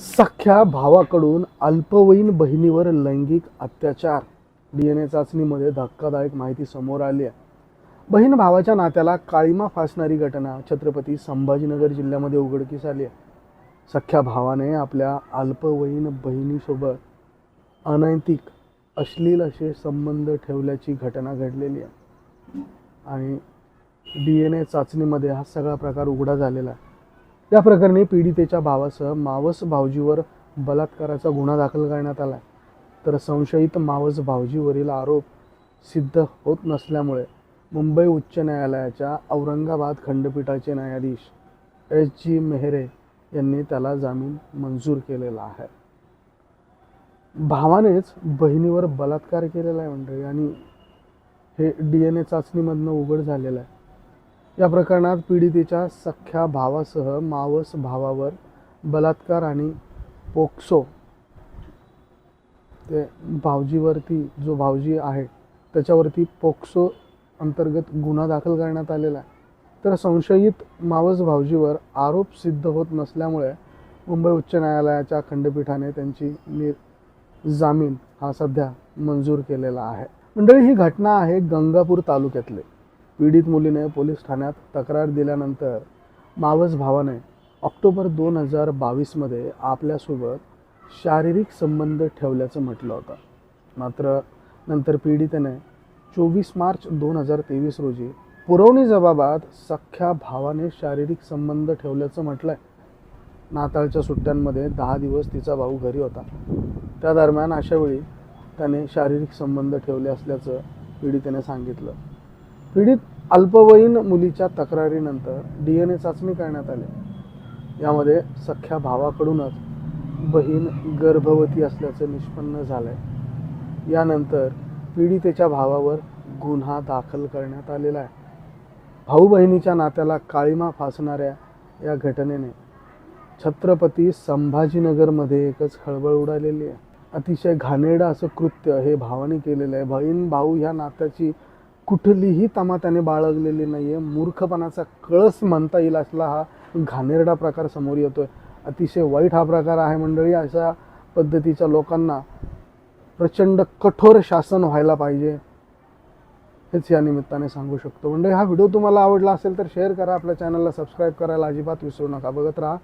सख्या भावाकडून अल्पवयीन बहिणीवर लैंगिक अत्याचार. डी एन ए चाचणीमध्ये धक्कादायक माहिती समोर आली आहे. बहीण भावाच्या नात्याला काळीमा फासणारी घटना छत्रपती संभाजीनगर जिल्ह्यामध्ये उघडकीस आली आहे. सख्या भावाने आपल्या अल्पवयीन बहिणीसोबत अनैतिक अश्लील असे संबंध ठेवल्याची घटना घडलेली आहे. आणि डी एन ए चाचणीमध्ये हा सगळा प्रकार उघडा झालेला आहे. या प्रकरणी पीडितेच्या भावासह मावस भावजीवर बलात्काराचा गुन्हा दाखल करण्यात आला आहे. तर संशयित मावस भावजीवरील आरोप सिद्ध होत नसल्यामुळे मुंबई उच्च न्यायालयाच्या औरंगाबाद खंडपीठाचे न्यायाधीश एस जी मेहरे यांनी त्याला जामीन मंजूर केलेला आहे. भावानेच बहिणीवर बलात्कार केलेला आहे मंडळी आणि हे डी एन ए चाचणीमधनं उघड झालेलं आहे. या प्रकरणात पीडितेच्या सख्ख्या भावासह मावस भावावर बलात्कार आणि पोक्सो. ते भावजीवरती जो भावजी आहे त्याच्यावरती पोक्सो अंतर्गत गुन्हा दाखल करण्यात आलेला आहे. तर संशयित मावस भावजीवर आरोप सिद्ध होत नसल्यामुळे मुंबई उच्च न्यायालयाच्या खंडपीठाने त्यांची नि जामीन हा सध्या मंजूर केलेला आहे. मंडळी ही घटना आहे गंगापूर तालुक्यातले. पीडित मुलीने पोलीस ठाण्यात तक्रार दिल्यानंतर मावस भावाने ऑक्टोबर दोन हजार बावीसमध्ये आपल्यासोबत शारीरिक संबंध ठेवल्याचं म्हटलं होतं. मात्र नंतर पीडितेने चोवीस मार्च दोन हजार तेवीस रोजी पुरवणी जबाबात सख्ख्या भावाने शारीरिक संबंध ठेवल्याचं म्हटलं आहे नाताळच्या सुट्ट्यांमध्ये दहा दिवस तिचा भाऊ घरी होता. त्या दरम्यान अशावेळी त्याने शारीरिक संबंध ठेवले असल्याचं पीडितेने सांगितलं. पीडित अल्पवयीन मुलीच्या तक्रारीनंतर डी एन ए चाचणी करण्यात आली. यामध्ये सख्ख्या भावाकडूनच बहीण गर्भवती असल्याचं निष्पन्न झालंय. यानंतर पीडितेच्या भावावर गुन्हा दाखल करण्यात आलेला आहे. भाऊ बहिणीच्या नात्याला काळीमा फासणाऱ्या या घटनेने छत्रपती संभाजीनगरमध्ये एकच खळबळ उडालेली आहे. अतिशय घाणेरडं असं कृत्य हे भावाने केलेलं आहे. बहीण भाऊ ह्या नात्याची कुठलीही तमा त्याने बाळगलेली नाही आहे मूर्खपणाचा कळस म्हणता येईल असला हा घाणेरडा प्रकार समोर येतोय. अतिशय वाईट हा प्रकार आहे मंडळी. अशा पद्धतीच्या लोकांना प्रचंड कठोर शासन व्हायला पाहिजे. हेच या निमित्ताने सांगू शकतो. म्हणजे हा व्हिडिओ तुम्हाला आवडला असेल तर शेअर करा. आपल्या चॅनलला सबस्क्राईब करायला अजिबात विसरू नका. बघत राहा.